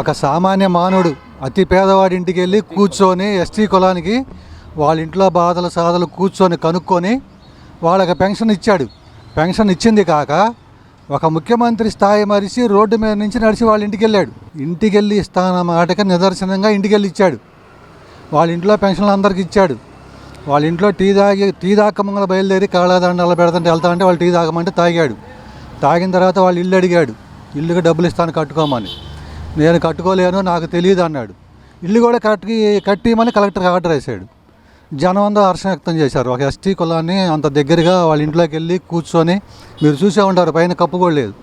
ఒక సామాన్య మానవుడు అతి పేదవాడి ఇంటికి వెళ్ళి కూర్చొని ఎస్టీ కులానికి వాళ్ళ ఇంట్లో బాధలు సాధలు కూర్చొని కనుక్కొని వాళ్ళకి పెన్షన్ ఇచ్చాడు. పెన్షన్ ఇచ్చింది కాక ఒక ముఖ్యమంత్రి స్థాయి మరిచి రోడ్డు మీద నుంచి నడిచి వాళ్ళ ఇంటికి వెళ్ళాడు ఇంటికి వెళ్ళి ఇస్తాన మాటకి నిదర్శనంగా ఇంటికి వెళ్ళి ఇచ్చాడు. వాళ్ళ ఇంట్లో పెన్షన్లు అందరికి ఇచ్చాడు. వాళ్ళ ఇంట్లో టీ తాగి టీ తాకమంగళ బయలుదేరి కాళాదండాలు పెడతంటే వెళ్తా అంటే వాళ్ళు టీ తాగమంటే తాగాడు. తాగిన తర్వాత వాళ్ళు ఇల్లు అడిగాడు. ఇల్లుకి డబ్బులు ఇస్తాను కట్టుకోమని. నేను కట్టుకోలేను నాకు తెలియదు అన్నాడు. ఇల్లు కూడా కట్టి కట్టిమని కలెక్టర్కి ఆర్డర్ వేసాడు జనం అందరూ హర్షం వ్యక్తం చేశారు. ఒక ఎస్టీ కులాన్ని అంత దగ్గరగా వాళ్ళ ఇంట్లోకి వెళ్ళి కూర్చొని మీరు చూసే ఉంటారు పైన కప్పు కూడా లేదు.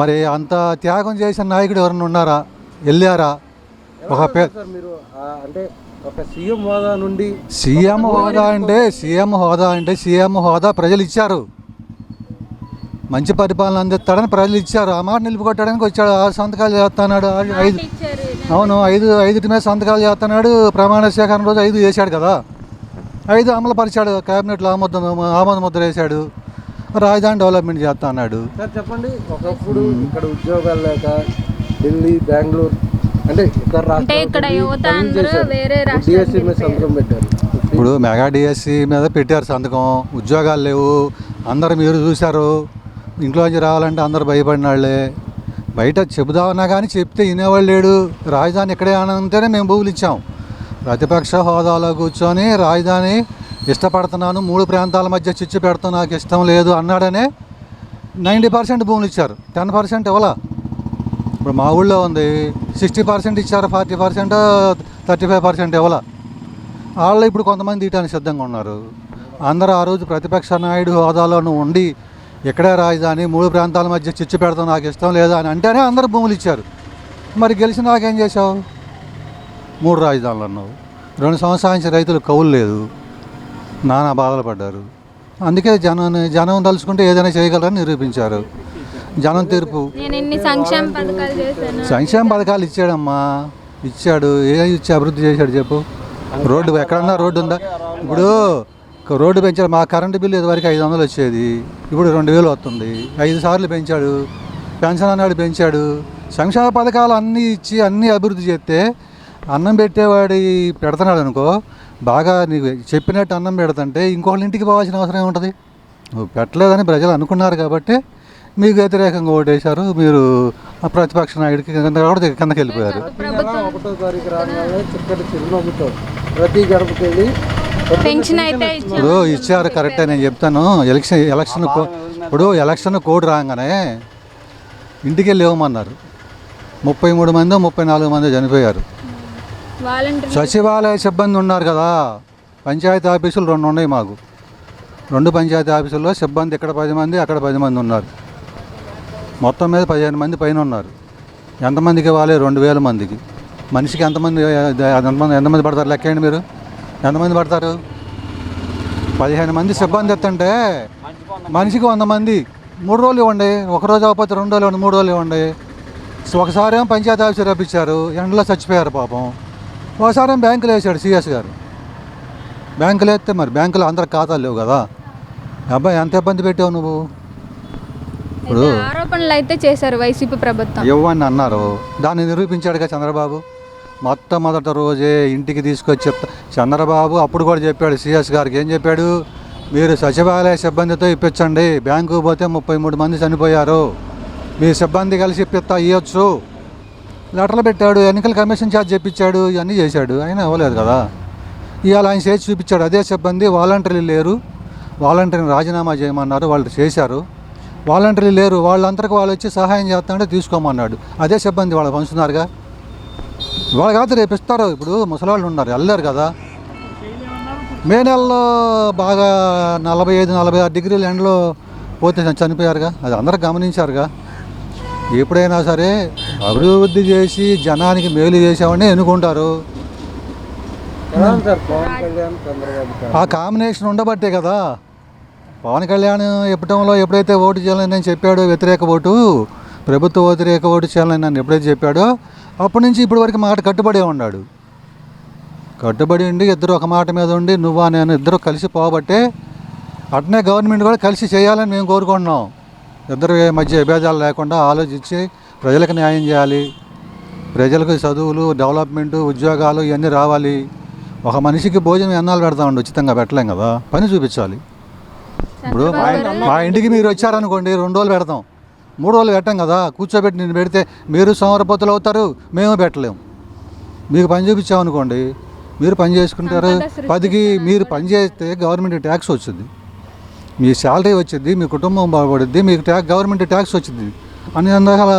మరి అంత త్యాగం చేసిన నాయకుడు ఎవరైనా ఉన్నారా? వెళ్ళారా? ఒక అంటే సీఎం హోదా నుండి సీఎం హోదా అంటే సీఎం హోదా అంటే సీఎం హోదా ప్రజలు ఇచ్చారు. మంచి పరిపాలన అందిస్తాడని ప్రజలు ఇచ్చారు. ఆ మాట నిలుపుకొట్టడానికి వచ్చాడు. ఆ సంతకాలు చేస్తున్నాడు. ఐదు అవును ఐదు ఐదుటి మీద సంతకాలు చేస్తున్నాడు. ప్రమాణ స్వీకారం రోజు ఐదు చేశాడు కదా. ఐదు అమలు పరిచాడు. క్యాబినెట్లో ఆమోద ఆమోద ముద్ర వేశాడు. రాజధాని డెవలప్మెంట్ చేస్తా అన్నాడు సార్ చెప్పండి. ఒకప్పుడు ఇక్కడ ఉద్యోగాలు లేక ఢిల్లీ బెంగళూరు అంటే ఇతర అంటే ఇక్కడ రాష్ట్రాలకు యువత పనులు అందరూ చేశారు. వేరే డిఎస్సీ రాష్ట్రాలకు మీద సంతకం పెట్టారు. ఇప్పుడు మెగా డిఎస్సి మీద పెట్టారు సంతకం. ఉద్యోగాలు లేవు. అందరు మీరు చూశారు. ఇంట్లోంచి రావాలంటే అందరు భయపడిన వాళ్ళే బయట చెబుదామన్నా కానీ చెప్తే వినేవాళ్ళు లేడు. రాజధాని ఇక్కడే అని అంటేనే మేము భూములు ఇచ్చాం. ప్రతిపక్ష హోదాలో కూర్చొని రాజధాని ఇష్టపడుతున్నాను. మూడు ప్రాంతాల మధ్య చిచ్చు పెడతాం. నాకు ఇష్టం లేదు అన్నాడనే నైంటీ పర్సెంట్ భూములు ఇచ్చారు. టెన్ పర్సెంట్ ఇవ్వాలా? ఇప్పుడు మా ఊళ్ళో ఉంది. సిక్స్టీ పర్సెంట్ ఇచ్చారు. Forty percent thirty five percent ఇవ్వాలా? వాళ్ళు ఇప్పుడు కొంతమంది తీయటానికి సిద్ధంగా ఉన్నారు. అందరూ ఆ రోజు ప్రతిపక్ష నాయుడు హోదాలోనూ ఉండి ఇక్కడే రాజధాని మూడు ప్రాంతాల మధ్య చిచ్చు పెడతాం నాకు ఇష్టం లేదా అని అంటేనే అందరు భూములు ఇచ్చారు. మరి గెలిచిన నాకేం చేశావు? మూడు రాజధానులు అన్నావు. రెండు సంవత్సరాల నుంచి రైతులు కౌలు లేదు. నానా బాధలు పడ్డారు. అందుకే జనం జనం తలుచుకుంటే ఏదైనా చేయగలరని నిరూపించారు. జనం తీర్పు. సంక్షేమ పథకాలు చేశాను? సంక్షేమ పథకాలు ఇచ్చాడమ్మా. ఇచ్చాడు. ఏ ఇచ్చి అభివృద్ధి చేశాడు చెప్పు. రోడ్డు ఎక్కడన్నా రోడ్డు ఉందా? ఇప్పుడు రోడ్డు పెంచాడు మా కరెంటు బిల్లు ఇదివరకు ఐదు వందలు వచ్చేది. ఇప్పుడు రెండు వేలు వస్తుంది. ఐదు సార్లు పెంచాడు. పెన్షన్ అన్నాడు పెంచాడు. సంక్షేమ పథకాలు అన్నీ ఇచ్చి అన్నీ అభివృద్ధి చేస్తే అన్నం పెట్టేవాడి పెడుతున్నాడు అనుకో బాగా నీకు చెప్పినట్టు అన్నం పెడతంటే ఇంకొకళ్ళ ఇంటికి పోవాల్సిన అవసరం ఏముంటుంది? నువ్వు పెట్టలేదని ప్రజలు అనుకున్నారు కాబట్టి మీకు వ్యతిరేకంగా ఓటేశారు. మీరు ప్రతిపక్ష నాయుడికి కూడా కిందకి వెళ్ళిపోయారు. ఒకటో ప్రతి గడపకి వెళ్ళి పెన్షన్ అయితే ఇప్పుడు ఇచ్చారు కరెక్టే నేను చెప్తాను. ఎలక్షన్ ఎలక్షన్ కో- ఇప్పుడు ఎలక్షన్ కోడ్ రాగానే ఇంటికి వెళ్ళి ఇవ్వమన్నారు ముప్పై మూడు మంది ముప్పై నాలుగు మంది చనిపోయారు. వాలంటీర్ సచివాలయ సిబ్బంది ఉన్నారు కదా. పంచాయతీ ఆఫీసులు రెండు ఉన్నాయి మాకు. రెండు పంచాయతీ ఆఫీసుల్లో సిబ్బంది ఇక్కడ పది మంది అక్కడ పది మంది ఉన్నారు. మొత్తం మీద పదిహేను మంది పైన ఉన్నారు. ఎంతమందికి ఇవ్వాలి? రెండు వేల మందికి. మనిషికి ఎంతమంది ఎంతమంది ఎంతమంది పడతారు? లెక్కేయండి మీరు. ఎంతమంది పడతారు? పదిహేను మంది సిబ్బంది ఎత్తంటే మనిషికి వంద మంది. మూడు రోజులు ఇవ్వండి. ఒక రోజు అవ్వకపోతే రెండు రోజులు ఇవ్వండి. మూడు రోజులు ఇవ్వండి. ఒకసారి ఏమో పంచాయతీ ఆఫీసర్ రప్పించారు. ఎండలో చచ్చిపోయారు పాపం. ఒకసారి బ్యాంకులో వేసాడు సిఎస్ గారు. బ్యాంకులో వేస్తే మరి బ్యాంకులో అందరికి ఖాతాలు లేవు కదా. అబ్బాయి ఎంత ఇబ్బంది పెట్టావు నువ్వు? ఇప్పుడు ఆరోపణలు అయితే చేశారు వైసీపీ ప్రభుత్వం. ఇవ్వని అన్నారు. దాన్ని నిరూపించాడుగా చంద్రబాబు. మొట్టమొదటి రోజే ఇంటికి తీసుకొచ్చి చెప్తా. చంద్రబాబు అప్పుడు కూడా చెప్పాడు సిఎస్ గారికి ఏం చెప్పాడు? మీరు సచివాలయ సిబ్బందితో ఇప్పించండి బ్యాంకు పోతే ముప్పై మూడు మంది చనిపోయారు. మీ సిబ్బంది కలిసి ఇప్పిస్తా ఇవ్వచ్చు లెటర్లు పెట్టాడు ఎన్నికల కమిషన్ ఛార్జ్ చెప్పించాడు ఇవన్నీ చేశాడు. అయినా ఇవ్వలేదు కదా. ఇవాళ ఆయన చేసి చూపించాడు అదే సిబ్బంది వాలంటీర్లు లేరు. వాలంటీర్ని రాజీనామా చేయమన్నారు వాళ్ళు చేశారు. వాలంటీర్లు లేరు వాళ్ళందరికీ వాళ్ళు వచ్చి సహాయం చేస్తామంటే తీసుకోమన్నాడు. అదే సిబ్బంది వాళ్ళు పంచుతున్నారుగా వాళ్ళు కాదు రేపు ఇస్తారు. ఇప్పుడు ముసలాళ్ళు ఉన్నారు వెళ్ళారు కదా. మే నెలలో బాగా నలభై ఐదు నలభై ఆరు డిగ్రీల ఎండలో పోతే చనిపోయారుగా. అది అందరూ గమనించారుగా. ఎప్పుడైనా సరే అభివృద్ధి చేసి జనానికి మేలు చేసామని ఎన్నుకుంటారు. ఆ కాంబినేషన్ ఉండబట్టే కదా. పవన్ కళ్యాణ్ ఇప్పటంలో ఎప్పుడైతే ఓటు చేయాలని నేను చెప్పాడో వ్యతిరేక ఓటు ప్రభుత్వ వ్యతిరేక ఓటు చేయాలని నన్ను ఎప్పుడైతే చెప్పాడో అప్పటి నుంచి ఇప్పటి వరకు మాట కట్టుబడే ఉన్నాడు. కట్టుబడి ఉండి ఇద్దరు ఒక మాట మీద ఉండి నువ్వా నేను ఇద్దరు కలిసి పోబట్టే అట్నే గవర్నమెంట్ కూడా కలిసి చేయాలని మేము కోరుకుంటున్నాం. ఇద్దరు మధ్య విభేదాలు లేకుండా ఆలోచించి ప్రజలకు న్యాయం చేయాలి. ప్రజలకు చదువులు డెవలప్మెంట్ ఉద్యోగాలు ఇవన్నీ రావాలి. ఒక మనిషికి భోజనం ఎన్నాళ్ళు పెడతామండి ఉచితంగా పెట్టలేం కదా? పని చూపించాలి. ఇప్పుడు మా మా ఇంటికి మీరు వచ్చారనుకోండి రెండు రోజులు పెడతాం. మూడు రోజులు పెట్టాం కదా కూర్చోబెట్టి నేను పెడితే మీరు సోమరపత్తులు అవుతారు మేము పెట్టలేము మీకు పని చూపించామనుకోండి మీరు పని చేసుకుంటారు. పదికి మీరు పని చేస్తే గవర్నమెంట్ ట్యాక్స్ వచ్చింది. మీ శాలరీ వచ్చింది మీ కుటుంబం బాగుపడుద్ది మీకు ట్యాక్స్ గవర్నమెంట్ ట్యాక్స్ వచ్చింది. అన్ని రకాల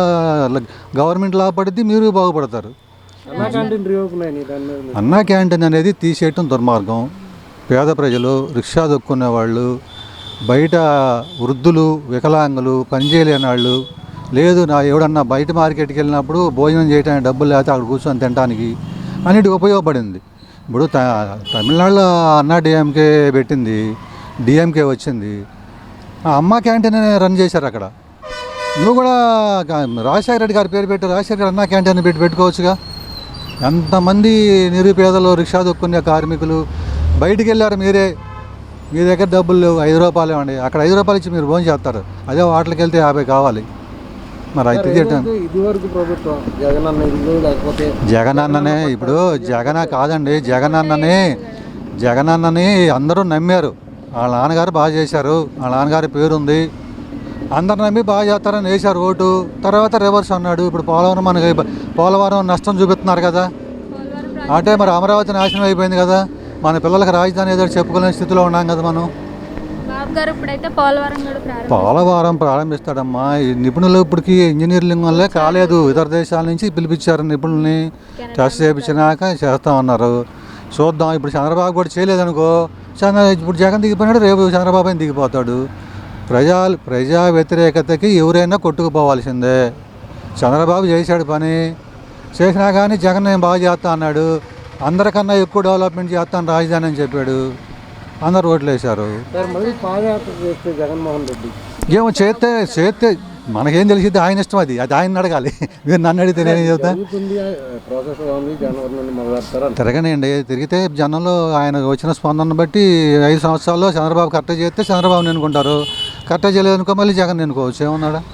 గవర్నమెంట్ లాభపడుద్ది మీరు బాగుపడతారు. అన్నా క్యాంటీన్ అనేది తీసేయటం దుర్మార్గం. పేద ప్రజలు రిక్షా దొక్కునే వాళ్ళు బయట వృద్ధులు వికలాంగులు పనిచేయలేని వాళ్ళు లేదు నా ఎవడన్నా బయట మార్కెట్కి వెళ్ళినప్పుడు భోజనం చేయడానికి డబ్బులు లేకపోతే అక్కడ కూర్చొని తినడానికి అన్నిటికి ఉపయోగపడింది. ఇప్పుడు త తమిళనాడులో అన్నా డిఎంకే పెట్టింది డిఎంకే వచ్చింది. ఆ అమ్మ క్యాంటీన్ రన్ చేశారు అక్కడ. నువ్వు కూడా రాజశేఖర రెడ్డి గారి పేరు పెట్టి రాజశేఖర రెడ్డి అన్నా క్యాంటీన్ పెట్టి పెట్టుకోవచ్చుగా. ఎంతమంది నిరుపేదలు రిక్షా దొక్కునే కార్మికులు బయటికి వెళ్ళారు మీరే. మీ దగ్గర డబ్బులు లేవు ఐదు రూపాయలు ఇవ్వండి. అక్కడ ఐదు రూపాయలు ఇచ్చి మీరు భోజనం చేస్తారు. అదే హోటల్కి వెళ్తే యాభై కావాలి. మరి అయితే ఇదివరకు ప్రభుత్వం జగన్ అన్న ఇల్లు లేకపోతే జగన్ అన్ననే ఇప్పుడు జగన్ కాదండి జగన్ అన్నని జగన్ అన్నని అందరూ నమ్మారు. వాళ్ళ నాన్నగారు బాగా చేశారు వాళ్ళ నాన్నగారి పేరు ఉంది అందరు నమ్మి బాగా చేస్తారని వేశారు ఓటు. తర్వాత రివర్స్ అన్నాడు. ఇప్పుడు పోలవరం మనకి పోలవరం నష్టం చూపిస్తున్నారు కదా. అంటే మరి అమరావతి నాశనం అయిపోయింది కదా. మన పిల్లలకి రాజధాని ఏదో చెప్పుకోలేని స్థితిలో ఉన్నాం కదా మనం. బాబు గారు ఇప్పుడైతే పోలవరం కూడా ప్రారంభం. పోలవరం ప్రారంభిస్తాడమ్మా. ఈ నిపుణులు ఇప్పటికి ఇంజనీరింగ్ వల్లే కాలేదు. ఇతర దేశాల నుంచి పిలిపించారు నిపుణుల్ని. టెస్ట్ చేయించినాక చేస్తామన్నారు. చూద్దాం. ఇప్పుడు చంద్రబాబు కూడా చేయలేదనుకో చంద్ర ఇప్పుడు జగన్ దిగిపోయినాడు రేపు చంద్రబాబు అయిన దిగిపోతాడు? ప్రజా ప్రజా వ్యతిరేకతకి ఎవరైనా కొట్టుకుపోవాల్సిందే. చంద్రబాబు చేశాడు పని. చేసినా కానీ జగన్ నేను బాగా చేస్తా అన్నాడు? అందరికన్నా ఎక్కువ డెవలప్మెంట్ చేస్తాను రాజధాని అని చెప్పాడు. అందరు ఓట్లు వేశారు సార్ మళ్ళీ పాదయాత్ర చేస్తే జగన్మోహన్ రెడ్డి. ఏమో చేస్తే చేస్తే మనకేం తెలిసింది ఆయన ఇష్టం అది. అది ఆయన అడగాలి. మీరు నన్ను అడిగితే నేను చెబుతా పెడతారు తిరగనండి. తిరిగితే జనంలో ఆయన వచ్చిన స్పందన బట్టి ఐదు సంవత్సరాల్లో చంద్రబాబు కరెక్ట్ చేస్తే చంద్రబాబుని ఎన్నుకుంటారు. కరెక్ట్ చేయలేదు అనుకో మళ్ళీ జగన్ ఎన్నుకోవచ్చు. ఏమన్నాడా?